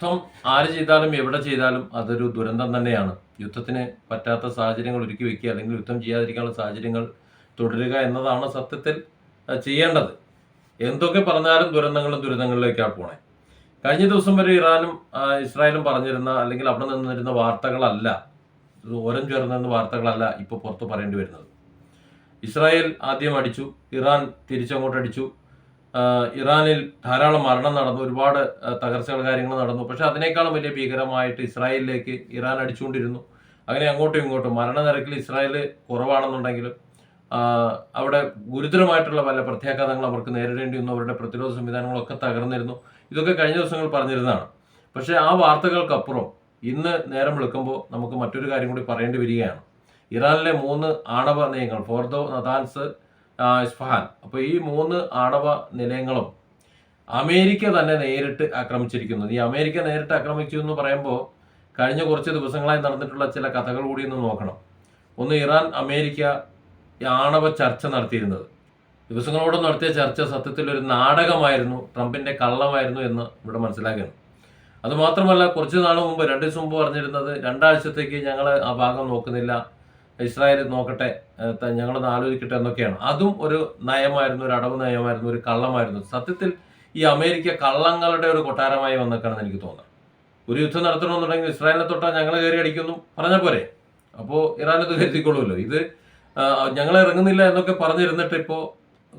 യുദ്ധം ആര് ചെയ്താലും എവിടെ ചെയ്താലും അതൊരു ദുരന്തം തന്നെയാണ്. യുദ്ധത്തിന് പറ്റാത്ത സാഹചര്യങ്ങൾ ഒരുക്കി വെക്കുക അല്ലെങ്കിൽ യുദ്ധം ചെയ്യാതിരിക്കാനുള്ള സാഹചര്യങ്ങൾ തുടരുക എന്നതാണ് സത്യത്തിൽ ചെയ്യേണ്ടത്. എന്തൊക്കെ പറഞ്ഞാലും ദുരന്തങ്ങളും ദുരന്തങ്ങളിലേക്കാണ് പോണേ. കഴിഞ്ഞ ദിവസം വരെ ഇറാനും ഇസ്രായേലും പറഞ്ഞിരുന്ന അല്ലെങ്കിൽ അവിടെ നിന്നിരുന്ന വാർത്തകളല്ല ഓരം ചേർന്നിരുന്ന വാർത്തകളല്ല ഇപ്പോൾ പുറത്ത് പറയേണ്ടി വരുന്നത്. ഇസ്രായേൽ ആദ്യം അടിച്ചു ഇറാൻ തിരിച്ചങ്ങോട്ട് അടിച്ചു ആ, ഇറാനിൽ ധാരാളം മരണം നടന്നു ഒരുപാട് തകർച്ചകൾ കാര്യങ്ങൾ നടന്നു. പക്ഷെ അതിനേക്കാളും വലിയ ഭീകരമായിട്ട് ഇസ്രായേലിലേക്ക് ഇറാൻ അടിച്ചുകൊണ്ടിരുന്നു. അങ്ങനെ അങ്ങോട്ടും ഇങ്ങോട്ടും മരണനിരക്കിൽ ഇസ്രായേൽ കുറവാണെന്നുണ്ടെങ്കിലും അവിടെ ഗുരുതരമായിട്ടുള്ള പല പ്രത്യാഘാതങ്ങൾ അവർക്ക് നേരിടേണ്ടി വന്നു. അവരുടെ പ്രതിരോധ സംവിധാനങ്ങളൊക്കെ തകർന്നിരുന്നു. ഇതൊക്കെ കഴിഞ്ഞ ദിവസങ്ങൾ പറഞ്ഞിരുന്നതാണ്. പക്ഷേ ആ വാർത്തകൾക്കപ്പുറം ഇന്ന് നേരം വിളിക്കുമ്പോൾ നമുക്ക് മറ്റൊരു കാര്യം കൂടി പറയേണ്ടി വരികയാണ്. ഇറാനിലെ മൂന്ന് ആണവ നയങ്ങൾ ഫോർദോ നദാൻസ് ഇസ്ഫഹാൻ. അപ്പോൾ ഈ മൂന്ന് ആണവ നിലയങ്ങളും അമേരിക്ക തന്നെ നേരിട്ട് ആക്രമിച്ചിരിക്കുന്നു. ഈ അമേരിക്ക നേരിട്ട് ആക്രമിച്ചു എന്ന് പറയുമ്പോൾ കഴിഞ്ഞ കുറച്ച് ദിവസങ്ങളായി നടന്നിട്ടുള്ള ചില കഥകൾ കൂടി ഒന്ന് നോക്കണം. ഒന്ന് ഇറാൻ അമേരിക്ക ആണവ ചർച്ച നടത്തിയിരുന്നത്. ദിവസങ്ങളോട് നടത്തിയ ചർച്ച സത്യത്തിൽ ഒരു നാടകമായിരുന്നു ട്രംപിന്റെ കള്ളമായിരുന്നു എന്ന് ഇവിടെ മനസ്സിലാക്കണം അതുമാത്രമല്ല കുറച്ച് നാൾ മുമ്പ് രണ്ട് ദിവസം മുമ്പ് പറഞ്ഞിരുന്നത് രണ്ടാഴ്ചത്തേക്ക് ഞങ്ങൾ ആ ഭാഗം നോക്കുന്നില്ല ഇസ്രായേൽ നോക്കട്ടെ ഞങ്ങളൊന്ന് ആലോചിക്കട്ടെ എന്നൊക്കെയാണ്. അതും ഒരു നയമായിരുന്നു ഒരു അടവ് നയമായിരുന്നു ഒരു കള്ളമായിരുന്നു. സത്യത്തിൽ ഈ അമേരിക്ക കള്ളങ്ങളുടെ ഒരു കൊട്ടാരമായി വന്നേക്കാണെന്ന് എനിക്ക് തോന്നുന്നത് ഒരു യുദ്ധം നടത്തണമെന്നുണ്ടെങ്കിൽ ഇസ്രായേലിനെ തൊട്ടാൽ ഞങ്ങൾ കയറി അടിക്കുന്നു. പറഞ്ഞ പോരെ? അപ്പോൾ ഇറാനെ കരുതിക്കൊള്ളുമല്ലോ. ഇത് ഞങ്ങൾ ഇറങ്ങുന്നില്ല എന്നൊക്കെ പറഞ്ഞിരുന്നിട്ട് ഇപ്പോൾ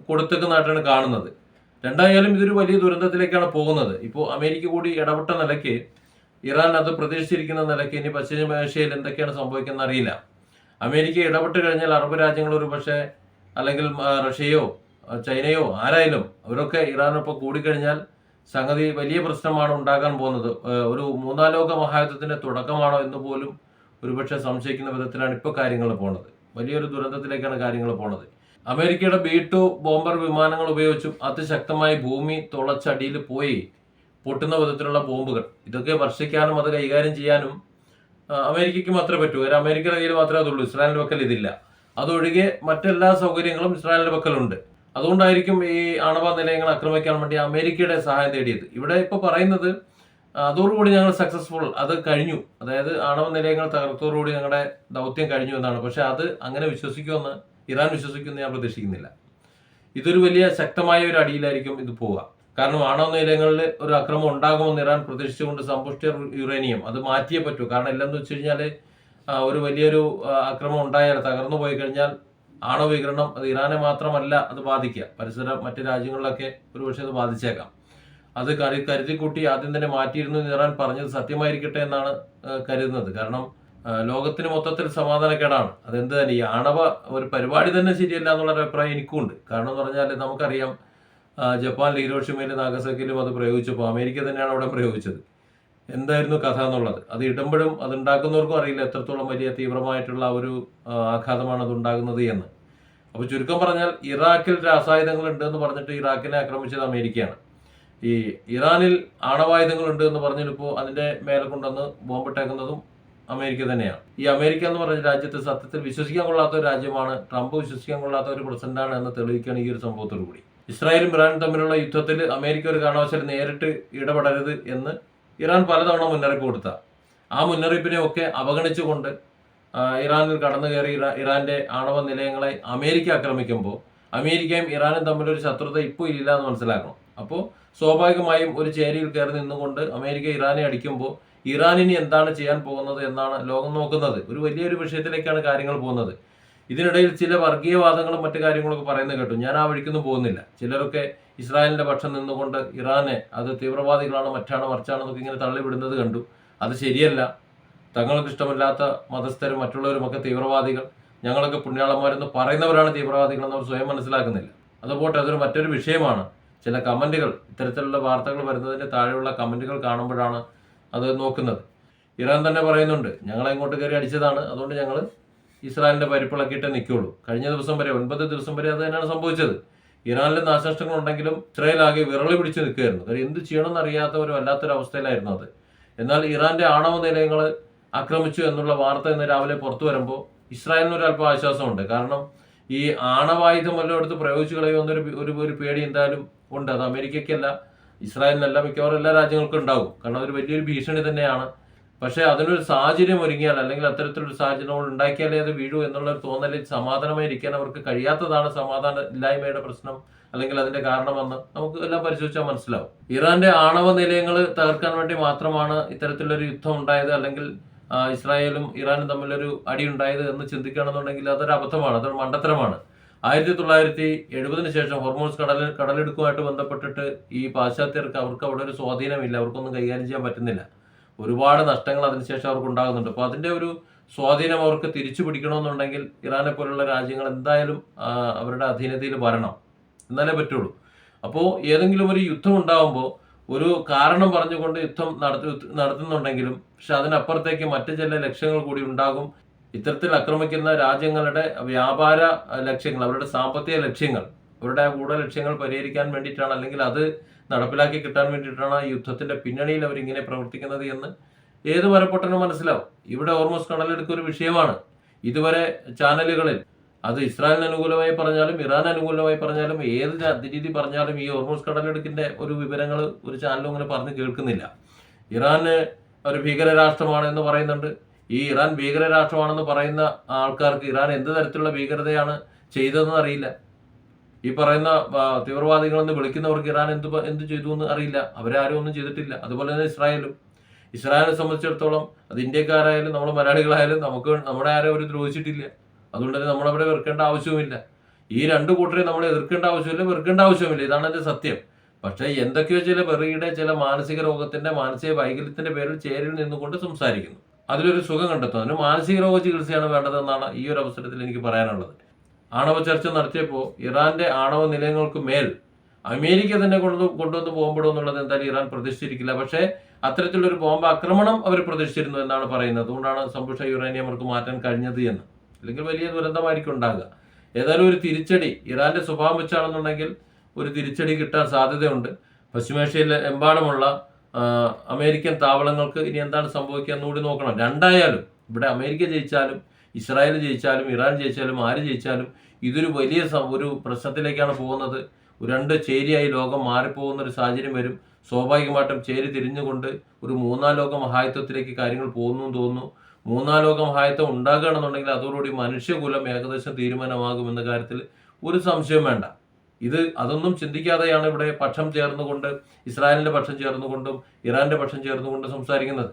കൊടുത്തേക്കുന്നതായിട്ടാണ് കാണുന്നത്. രണ്ടായാലും ഇതൊരു വലിയ ദുരന്തത്തിലേക്കാണ് പോകുന്നത്. ഇപ്പോൾ അമേരിക്ക കൂടി ഇടപെട്ട നിലയ്ക്ക് ഇറാൻ അത് പ്രതീക്ഷിച്ചിരിക്കുന്ന നിലയ്ക്ക് ഇനി പശ്ചിമ ഏഷ്യയിൽ എന്തൊക്കെയാണ് സംഭവിക്കുന്നത് അറിയില്ല അമേരിക്ക ഇടപെട്ട് കഴിഞ്ഞാൽ അറബ് രാജ്യങ്ങൾ ഒരു പക്ഷേ അല്ലെങ്കിൽ റഷ്യയോ ചൈനയോ ആരായാലും അവരൊക്കെ ഇറാനൊപ്പം കൂടിക്കഴിഞ്ഞാൽ സംഗതി വലിയ പ്രശ്നമാണ് ഉണ്ടാകാൻ പോകുന്നത്. ഒരു മൂന്നാം ലോക മഹായുദ്ധത്തിന്റെ തുടക്കമാണോ എന്ന് പോലും ഒരുപക്ഷെ സംശയിക്കുന്ന വിധത്തിലാണ് ഇപ്പോൾ കാര്യങ്ങൾ പോണത്. വലിയൊരു ദുരന്തത്തിലേക്കാണ് കാര്യങ്ങൾ പോണത്. അമേരിക്കയുടെ ബി ടു ബോംബർ വിമാനങ്ങൾ ഉപയോഗിച്ചും അതിശക്തമായി ഭൂമി തുളച്ചടിയിൽ പോയി പൊട്ടുന്ന വിധത്തിലുള്ള ബോംബുകൾ. ഇതൊക്കെ വർഷിക്കാനും അത് കൈകാര്യം ചെയ്യാനും അമേരിക്കയ്ക്ക് മാത്രമേ പറ്റൂ. കാരണം അമേരിക്കയുടെ കയ്യിൽ മാത്രമേ അതുള്ളൂ. ഇസ്രായേലിന്റെ പക്കൽ ഇതില്ല. അതൊഴികെ മറ്റെല്ലാ സൗകര്യങ്ങളും ഇസ്രായേലിന്റെ പക്കലുണ്ട്. അതുകൊണ്ടായിരിക്കും ഈ ആണവ നിലയങ്ങൾ ആക്രമിക്കാൻ വേണ്ടി അമേരിക്കയുടെ സഹായം തേടിയത്. ഇവിടെ ഇപ്പൊ പറയുന്നത് അതോടുകൂടി ഞങ്ങൾ സക്സസ്ഫുൾ അത് കഴിഞ്ഞു. അതായത് ആണവ നിലയങ്ങൾ തകർത്തോടുകൂടി ഞങ്ങളുടെ ദൗത്യം കഴിഞ്ഞു എന്നാണ്. പക്ഷെ അത് അങ്ങനെ വിശ്വസിക്കുമെന്ന് ഇറാൻ വിശ്വസിക്കുമെന്ന് ഞാൻ പ്രതീക്ഷിക്കുന്നില്ല. ഇതൊരു വലിയ ശക്തമായ ഒരു അടിയിലായിരിക്കും ഇത് പോവുക. കാരണം ആണവ നിലയങ്ങളിൽ ഒരു അക്രമം ഉണ്ടാകുമെന്ന് ഇറാൻ പ്രതീക്ഷിച്ചുകൊണ്ട് സമ്പുഷ്ട യുറേനിയം അത് മാറ്റിയേ പറ്റൂ. കാരണം എല്ലാം വെച്ച് കഴിഞ്ഞാൽ ഒരു വലിയൊരു അക്രമം ഉണ്ടായാൽ തകർന്നു പോയി കഴിഞ്ഞാൽ ആണവ വികരണം അത് ഇറാനെ മാത്രമല്ല അത് ബാധിക്കുക. പരിസര മറ്റു രാജ്യങ്ങളിലൊക്കെ ഒരുപക്ഷെ അത് ബാധിച്ചേക്കാം. അത് കരു കരുതിക്കൂട്ടി ആദ്യം തന്നെ മാറ്റിയിരുന്നു ഇറാൻ പറഞ്ഞത് സത്യമായിരിക്കട്ടെ എന്നാണ് കരുതുന്നത്. കാരണം ലോകത്തിന് മൊത്തത്തിൽ സമാധാനക്കേടാണ് അതെന്ത് തന്നെ ഈ ആണവ ഒരു പരിപാടി തന്നെ ശരിയല്ല എന്നുള്ള ഒരു അഭിപ്രായം എനിക്കുണ്ട്. കാരണം എന്ന് പറഞ്ഞാൽ നമുക്കറിയാം ആ, ജപ്പാനിൽ നാഗസക്കിലും അത് പ്രയോഗിച്ചപ്പോൾ അമേരിക്ക തന്നെയാണ് അവിടെ പ്രയോഗിച്ചത്. എന്തായിരുന്നു കഥ എന്നുള്ളത്? അത് ഇടുമ്പോഴും അത് ഉണ്ടാക്കുന്നവർക്കും അറിയില്ല എത്രത്തോളം വലിയ തീവ്രമായിട്ടുള്ള ഒരു ആഘാതമാണ് അത് ഉണ്ടാകുന്നത് എന്ന്. അപ്പോൾ ചുരുക്കം പറഞ്ഞാൽ ഇറാഖിൽ രാസായുധങ്ങൾ ഉണ്ട് എന്ന് പറഞ്ഞിട്ട് ഇറാഖിനെ ആക്രമിച്ചത് അമേരിക്കയാണ്. ഈ ഇറാനിൽ ആണവായുധങ്ങൾ ഉണ്ട് എന്ന് പറഞ്ഞിട്ടിപ്പോൾ അതിന്റെ മേലെ കൊണ്ടുവന്ന് ബോംബിട്ടേക്കുന്നതും അമേരിക്ക തന്നെയാണ്. ഈ അമേരിക്ക എന്ന് പറഞ്ഞ രാജ്യത്ത് സത്യത്തിൽ വിശ്വസിക്കാൻ കൊള്ളാത്ത ഒരു രാജ്യമാണ് ട്രംപ്. വിശ്വസിക്കാൻ കൊള്ളാത്ത ഒരു പ്രസിഡന്റാണ് എന്ന് തെളിയിക്കുകയാണ് ഈ ഒരു സംഭവത്തോടു കൂടി ഇസ്രായേലും ഇറാനും തമ്മിലുള്ള യുദ്ധത്തിൽ അമേരിക്ക ഒരു കാരണവശാലും നേരിട്ട് ഇടപെടരുത് എന്ന് ഇറാൻ പലതവണ മുന്നറിയിപ്പ് കൊടുത്ത. ആ മുന്നറിയിപ്പിനെ ഒക്കെ അവഗണിച്ചുകൊണ്ട് ഇറാനിൽ കടന്നു കയറി ഇറാ- ഇറാന്റെ ആണവ നിലയങ്ങളെ അമേരിക്ക ആക്രമിക്കുമ്പോൾ അമേരിക്കയും ഇറാനും തമ്മിലൊരു ശത്രുത ഇപ്പോൾ ഇല്ല എന്ന് മനസ്സിലാക്കണം. അപ്പോൾ സ്വാഭാവികമായും ഒരു ചേരിയിൽ കയറി നിന്നുകൊണ്ട് അമേരിക്ക ഇറാനെ അടിക്കുമ്പോൾ ഇറാനിനി എന്താണ് ചെയ്യാൻ പോകുന്നത് എന്നാണ് ലോകം നോക്കുന്നത്. ഒരു വലിയൊരു വിഷയത്തിലേക്കാണ് കാര്യങ്ങൾ പോകുന്നത്. ഇതിനിടയിൽ ചില വർഗീയവാദങ്ങളും മറ്റു കാര്യങ്ങളൊക്കെ പറയുന്നത് കേട്ടു. ഞാൻ ആ വഴിക്കൊന്നും പോകുന്നില്ല. ചിലരൊക്കെ ഇസ്രായേലിന്റെ പക്ഷം നിന്നുകൊണ്ട് ഇറാനെ അത് തീവ്രവാദികളാണ് മറ്റാണ് മറിച്ചാണെന്നൊക്കെ ഇങ്ങനെ തള്ളിവിടുന്നത് കണ്ടു. അത് ശരിയല്ല. തങ്ങൾക്ക് ഇഷ്ടമില്ലാത്ത മതസ്ഥരും മറ്റുള്ളവരുമൊക്കെ തീവ്രവാദികൾ. ഞങ്ങളൊക്കെ പുണ്യാളന്മാരെന്ന് പറയുന്നവരാണ് തീവ്രവാദികൾ എന്ന് അവർ സ്വയം മനസ്സിലാക്കുന്നില്ല. അതുപോട്ടെ അതൊരു മറ്റൊരു വിഷയമാണ്. ചില കമന്റുകൾ ഇത്തരത്തിലുള്ള വാർത്തകൾ വരുന്നതിന്റെ താഴെയുള്ള കമന്റുകൾ കാണുമ്പോഴാണ് അത് നോക്കുന്നത്. ഇറാൻ തന്നെ പറയുന്നുണ്ട് ഞങ്ങളെ ഇങ്ങോട്ട് കയറി അടിച്ചതാണ്. അതുകൊണ്ട് ഞങ്ങൾ ഇസ്രായേലിന്റെ പരിപ്പിളക്കിയിട്ടേ നിൽക്കുള്ളൂ. കഴിഞ്ഞ ദിവസം വരെ ഒൻപത് ദിവസം വരെ അത് തന്നെയാണ് സംഭവിച്ചത്. ഇറാനിലെ നാശനഷ്ടങ്ങൾ ഉണ്ടെങ്കിലും ഇസ്രായേൽ ആകെ വിറളി പിടിച്ച് നിൽക്കുകയായിരുന്നു. കാര്യം എന്ത് ചെയ്യണമെന്ന് അറിയാത്ത ഒരു വല്ലാത്തൊരു അത്. എന്നാൽ ഇറാന്റെ ആണവ നിലയങ്ങൾ ആക്രമിച്ചു എന്നുള്ള വാർത്ത ഇന്ന് രാവിലെ പുറത്തു വരുമ്പോൾ ഇസ്രായേലിന് ഒരു അല്പം ആശ്വാസമുണ്ട്. കാരണം ഈ ആണവായുധം വല്ലതും എടുത്ത് പ്രയോഗിച്ചു കളയുമെന്നൊരു ഒരു ഒരു പേടി എന്തായാലും ഉണ്ട്. അത് അമേരിക്കയ്ക്കല്ല ഇസ്രായേലിനല്ല മിക്കവാറും എല്ലാ രാജ്യങ്ങൾക്കും ഉണ്ടാകും. കാരണം അതൊരു വലിയൊരു ഭീഷണി തന്നെയാണ്. പക്ഷേ അതിനൊരു സാഹചര്യം ഒരുങ്ങിയാൽ അല്ലെങ്കിൽ അത്തരത്തിലൊരു സാഹചര്യം നമ്മൾ ഉണ്ടാക്കിയാലേ അത് വീഴൂ എന്നുള്ള തോന്നലിൽ സമാധാനമായി ഇരിക്കാൻ അവർക്ക് കഴിയാത്തതാണ് സമാധാന ഇല്ലായ്മയുടെ പ്രശ്നം അല്ലെങ്കിൽ അതിന്റെ കാരണമെന്ന് നമുക്ക് എല്ലാം പരിശോധിച്ചാൽ മനസ്സിലാവും. ഇറാന്റെ ആണവ നിലയങ്ങൾ തകർക്കാൻ വേണ്ടി മാത്രമാണ് ഇത്തരത്തിലൊരു യുദ്ധം ഉണ്ടായത് അല്ലെങ്കിൽ ഇസ്രായേലും ഇറാനും തമ്മിലൊരു അടി ഉണ്ടായത് എന്ന് ചിന്തിക്കുകയാണെന്നുണ്ടെങ്കിൽ അതൊരു അബദ്ധമാണ് അതൊരു മണ്ടത്തരമാണ്. ആയിരത്തി തൊള്ളായിരത്തി എഴുപതിന് ശേഷം ഹോർമോൺസ് കടൽ കടലെടുക്കുമായിട്ട് ബന്ധപ്പെട്ടിട്ട് ഈ പാശ്ചാത്യർക്ക് അവർക്ക് അവിടെ ഒരു സ്വാധീനമില്ല അവർക്കൊന്നും കൈകാര്യം ചെയ്യാൻ പറ്റുന്നില്ല. ഒരുപാട് നഷ്ടങ്ങൾ അതിനുശേഷം അവർക്ക് ഉണ്ടാകുന്നുണ്ട്. അപ്പോൾ അതിന്റെ ഒരു സ്വാധീനം അവർക്ക് തിരിച്ചു പിടിക്കണമെന്നുണ്ടെങ്കിൽ ഇറാനെ പോലുള്ള രാജ്യങ്ങൾ എന്തായാലും അവരുടെ അധീനതയിൽ വരണം. എന്നാലേ പറ്റുള്ളൂ. അപ്പോൾ ഏതെങ്കിലും ഒരു യുദ്ധം ഉണ്ടാകുമ്പോൾ ഒരു കാരണം പറഞ്ഞുകൊണ്ട് യുദ്ധം നടത്തി നടത്തുന്നുണ്ടെങ്കിലും പക്ഷെ അതിനപ്പുറത്തേക്ക് മറ്റു ചില ലക്ഷ്യങ്ങൾ കൂടി ഉണ്ടാകും. ഇത്തരത്തിൽ ആക്രമിക്കുന്ന രാജ്യങ്ങളുടെ വ്യാപാര ലക്ഷ്യങ്ങൾ അവരുടെ സാമ്പത്തിക ലക്ഷ്യങ്ങൾ അവരുടെ ആ ഗൂഢ ലക്ഷ്യങ്ങൾ പരിഹരിക്കാൻ വേണ്ടിയിട്ടാണ് അല്ലെങ്കിൽ അത് നടപ്പിലാക്കി കിട്ടാൻ വേണ്ടിയിട്ടാണ് യുദ്ധത്തിന്റെ പിന്നണിയിൽ അവരിങ്ങനെ പ്രവർത്തിക്കുന്നത് എന്ന് ഏത് വരപ്പൊട്ടനും മനസ്സിലാവും. ഇവിടെ ഓർമോസ് കടലെടുക്ക ഒരു വിഷയമാണ്. ഇതുവരെ ചാനലുകളിൽ അത് ഇസ്രായേലിന് അനുകൂലമായി പറഞ്ഞാലും ഇറാൻ അനുകൂലമായി പറഞ്ഞാലും ഏത് രീതി പറഞ്ഞാലും ഈ ഓർമോസ് കടലെടുക്കിന്റെ ഒരു വിവരങ്ങൾ ഒരു ചാനലും അങ്ങനെ പറഞ്ഞ് കേൾക്കുന്നില്ല. ഇറാന് ഒരു ഭീകര രാഷ്ട്രമാണ് എന്ന് പറയുന്നുണ്ട്. ഈ ഇറാൻ ഭീകര രാഷ്ട്രമാണെന്ന് പറയുന്ന ആൾക്കാർക്ക് ഇറാൻ എന്ത് തരത്തിലുള്ള ഭീകരതയാണ് ചെയ്തതെന്ന് അറിയില്ല. ഈ പറയുന്ന തീവ്രവാദികളെന്ന് വിളിക്കുന്നവർക്ക് ഇറാൻ എന്ത് എന്ത് ചെയ്തു എന്ന് അറിയില്ല. അവരാരും ഒന്നും ചെയ്തിട്ടില്ല. അതുപോലെ തന്നെ ഇസ്രായേലും. ഇസ്രായേലിനെ സംബന്ധിച്ചിടത്തോളം അത് ഇന്ത്യക്കാരായാലും നമ്മൾ മലയാളികളായാലും നമുക്ക് നമ്മുടെ ആരെ അവർ ദ്രോഹിച്ചിട്ടില്ല. അതുകൊണ്ട് തന്നെ നമ്മളവിടെ വെറുക്കേണ്ട ആവശ്യവുമില്ല. ഈ രണ്ട് കൂട്ടരെയും നമ്മൾ എതിർക്കേണ്ട ആവശ്യമില്ല വെറുക്കേണ്ട ആവശ്യമില്ല ഇതാണ് എന്റെ സത്യം. പക്ഷേ എന്തൊക്കെയോ ചില വെറിയുടെ ചില മാനസിക രോഗത്തിന്റെ മാനസിക വൈകല്യത്തിന്റെ പേരിൽ ചേരിൽ നിന്നുകൊണ്ട് സംസാരിക്കുന്നു. അതിലൊരു സുഖം കണ്ടെത്തും അതിന് മാനസിക രോഗ ചികിത്സയാണ് വേണ്ടതെന്നാണ് ഈ ഒരു അവസരത്തിൽ എനിക്ക് പറയാനുള്ളത്. ആണവ ചർച്ച നടത്തിയപ്പോൾ ഇറാന്റെ ആണവ നിലയങ്ങൾക്ക് മേൽ അമേരിക്ക തന്നെ കൊണ്ടു കൊണ്ടുവന്ന് പോകുമ്പോഴോ എന്നുള്ളത് എന്തായാലും ഇറാൻ പ്രതീക്ഷിച്ചിരിക്കില്ല. പക്ഷേ അത്തരത്തിലൊരു ബോംബ് ആക്രമണം അവർ പ്രതീക്ഷിച്ചിരുന്നു എന്നാണ് പറയുന്നത്. അതുകൊണ്ടാണ് സമ്പുഷ യുറേനിയം അവർക്ക് മാറ്റാൻ കഴിഞ്ഞത് എന്ന്. അല്ലെങ്കിൽ വലിയ ദുരന്തമായിരിക്കും ഉണ്ടാകുക. ഏതായാലും ഒരു തിരിച്ചടി ഇറാന്റെ സ്വഭാവം വെച്ചാണെന്നുണ്ടെങ്കിൽ ഒരു തിരിച്ചടി കിട്ടാൻ സാധ്യതയുണ്ട്. പശ്ചിമേഷ്യയിൽ എമ്പാടുമുള്ള അമേരിക്കൻ താവളങ്ങൾക്ക് ഇനി എന്താണ് സംഭവിക്കുക എന്നുകൂടി നോക്കണം. രണ്ടായാലും ഇവിടെ അമേരിക്ക ജയിച്ചാലും ഇസ്രായേൽ ജയിച്ചാലും ഇറാൻ ജയിച്ചാലും ആര് ജയിച്ചാലും ഇതൊരു വലിയ ഒരു പ്രശ്നത്തിലേക്കാണ് പോകുന്നത്. രണ്ട് ചേരിയായി ലോകം മാറിപ്പോകുന്ന ഒരു സാഹചര്യം വരും. സ്വാഭാവികമായിട്ടും ചേരി തിരിഞ്ഞുകൊണ്ട് ഒരു മൂന്നാം ലോക മഹായുദ്ധത്തിലേക്ക് കാര്യങ്ങൾ പോകുന്നു എന്ന് തോന്നുന്നു. മൂന്നാം ലോക മഹായുദ്ധം ഉണ്ടാകുകയാണെന്നുണ്ടെങ്കിൽ അതോടുകൂടി മനുഷ്യകുലം ഏകദേശം തീരുമാനമാകുമെന്ന കാര്യത്തിൽ ഒരു സംശയം വേണ്ട. ഇത് അതൊന്നും ചിന്തിക്കാതെയാണ് ഇവിടെ പക്ഷം ചേർന്നുകൊണ്ട് ഇസ്രായേലിന്റെ പക്ഷം ചേർന്നുകൊണ്ടും ഇറാന്റെ പക്ഷം ചേർന്നുകൊണ്ടും സംസാരിക്കുന്നത്.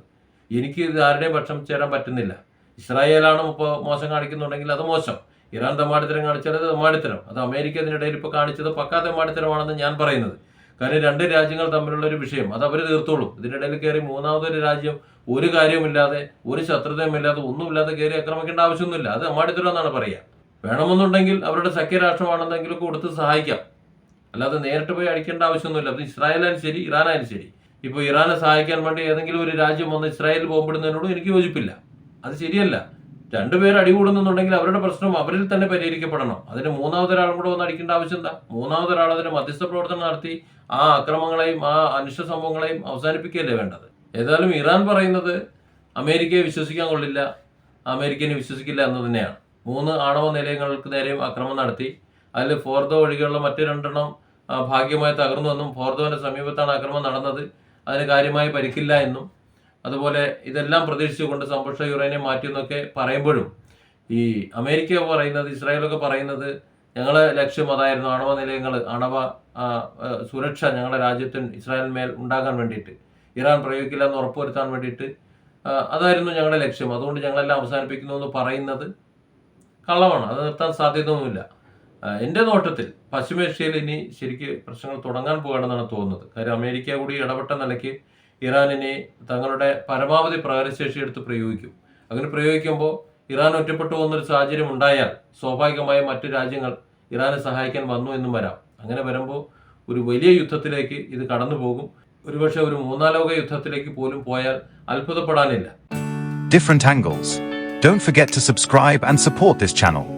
എനിക്ക് ആരുടെയും പക്ഷം ചേരാൻ പറ്റുന്നില്ല. ഇസ്രായേലാണ് ഇപ്പോൾ മോശം കാണിക്കുന്നുണ്ടെങ്കിൽ അത് മോശം. ഇറാൻ തെമ്മാടിത്തരം കാണിച്ചാൽ അത് തെമ്മാടിത്തരം. അത് അമേരിക്ക ഇതിനിടയിൽ ഇപ്പോൾ കാണിച്ചത് പക്കാ തെമ്മാടിത്തരമാണെന്ന് ഞാൻ പറയുന്നത്. കാരണം രണ്ട് രാജ്യങ്ങൾ തമ്മിലുള്ള ഒരു വിഷയം അത് അവർ തീർത്തോളും. ഇതിനിടയിൽ കയറി മൂന്നാമതൊരു രാജ്യം ഒരു കാര്യമില്ലാതെ ഒരു ശത്രുതയുമില്ലാതെ ഒന്നുമില്ലാതെ കയറി ആക്രമിക്കേണ്ട ആവശ്യമൊന്നുമില്ല. അത് തെമ്മാടിത്തരം എന്നാണ് പറയുക വേണമെന്നുണ്ടെങ്കിൽ അവരുടെ സഖ്യരാഷ്ട്രമാണെന്നെങ്കിലും കൊടുത്ത് സഹായിക്കാം. അല്ലാതെ നേരിട്ട് പോയി അടിക്കേണ്ട ആവശ്യമൊന്നുമില്ല. അത് ഇസ്രായേലായാലും ശരി ഇറാനായാലും ശരി. ഇപ്പോൾ ഇറാനെ സഹായിക്കാൻ വേണ്ടി ഏതെങ്കിലും ഒരു രാജ്യം വന്ന് ഇസ്രായേൽ ബോംബിടുന്നതിനോടും എനിക്ക് യോജിപ്പില്ല. അത് ശരിയല്ല. രണ്ടുപേർ അടികൂടുന്നുണ്ടെങ്കിൽ അവരുടെ പ്രശ്നം അവരിൽ തന്നെ പരിഹരിക്കപ്പെടണം. അതിന് മൂന്നാമതൊരാളും കൂടെ വന്ന് അടിക്കേണ്ട ആവശ്യം എന്താ? മൂന്നാമതൊരാൾ അതിന് മധ്യസ്ഥ പ്രവർത്തനം നടത്തി ആ അക്രമങ്ങളെയും ആ അനിഷ്ട സംഭവങ്ങളെയും അവസാനിപ്പിക്കുകയല്ലേ വേണ്ടത്? ഏതായാലും ഇറാൻ പറയുന്നത് അമേരിക്കയെ വിശ്വസിക്കാൻ കൊള്ളില്ല. അമേരിക്കനെ വിശ്വസിക്കില്ല എന്ന് തന്നെയാണ്. മൂന്ന് ആണവ നിലയങ്ങൾക്ക് നേരെയും ആക്രമണം നടത്തി. അതിൽ ഫോർദോ ഒഴികെയുള്ള മറ്റു രണ്ടെണ്ണം ഭാഗ്യമായി തകർന്നു എന്നും ഫോർദോവിന്റെ സമീപത്താണ് ആക്രമണം നടന്നത്. അതിന് കാര്യമായി പരിക്കില്ല എന്നും അതുപോലെ ഇതെല്ലാം പ്രതീക്ഷിച്ചുകൊണ്ട് സമ്പുഷ്ട യുറേനിയം മാറ്റിയെന്നൊക്കെ പറയുമ്പോഴും ഈ അമേരിക്ക പറയുന്നത് ഇസ്രായേലൊക്കെ പറയുന്നത് ഞങ്ങളെ ലക്ഷ്യം അതായിരുന്നു ആണവ നിലയങ്ങൾ ആണവ സുരക്ഷ ഞങ്ങളുടെ രാജ്യത്തിന് ഇസ്രായേലിന് മേൽ ഉണ്ടാകാൻ വേണ്ടിയിട്ട്. ഇറാൻ പ്രയോഗിക്കില്ല എന്ന് ഉറപ്പുവരുത്താൻ വേണ്ടിയിട്ട് അതായിരുന്നു ഞങ്ങളുടെ ലക്ഷ്യം. അതുകൊണ്ട് ഞങ്ങളെല്ലാം അവസാനിപ്പിക്കുന്നു എന്ന് പറയുന്നത് കള്ളമാണ്. അത് നിർത്താൻ സാധ്യതയൊന്നുമില്ല. എന്റെ നോട്ടത്തിൽ പശ്ചിമേഷ്യയിൽ ഇനി ശരിക്ക് പ്രശ്നങ്ങൾ തുടങ്ങാൻ പോകുകയാണെന്നാണ് തോന്നുന്നത്. കാര്യം അമേരിക്ക കൂടി ഇടപെട്ട നിലയ്ക്ക് ഇറാൻ ഇനി തങ്ങളുടെ പരമാവധി പ്രഹരശേഷി എടുത്ത് പ്രയോഗിക്കും. അങ്ങനെ പ്രയോഗിക്കുമ്പോൾ ഇറാൻ ഒറ്റപ്പെട്ടു പോകുന്നൊരു സാഹചര്യം ഉണ്ടായാൽ സ്വാഭാവികമായും മറ്റു രാജ്യങ്ങൾ ഇറാനെ സഹായിക്കാൻ വന്നു എന്നും വരാം. അങ്ങനെ വരുമ്പോൾ ഒരു വലിയ യുദ്ധത്തിലേക്ക് ഇത് കടന്നു പോകും. ഒരുപക്ഷെ ഒരു മൂന്നാലോക യുദ്ധത്തിലേക്ക് പോലും പോയാൽ അത്ഭുതപ്പെടാനില്ല. Different angles don't forget to subscribe and support this channel.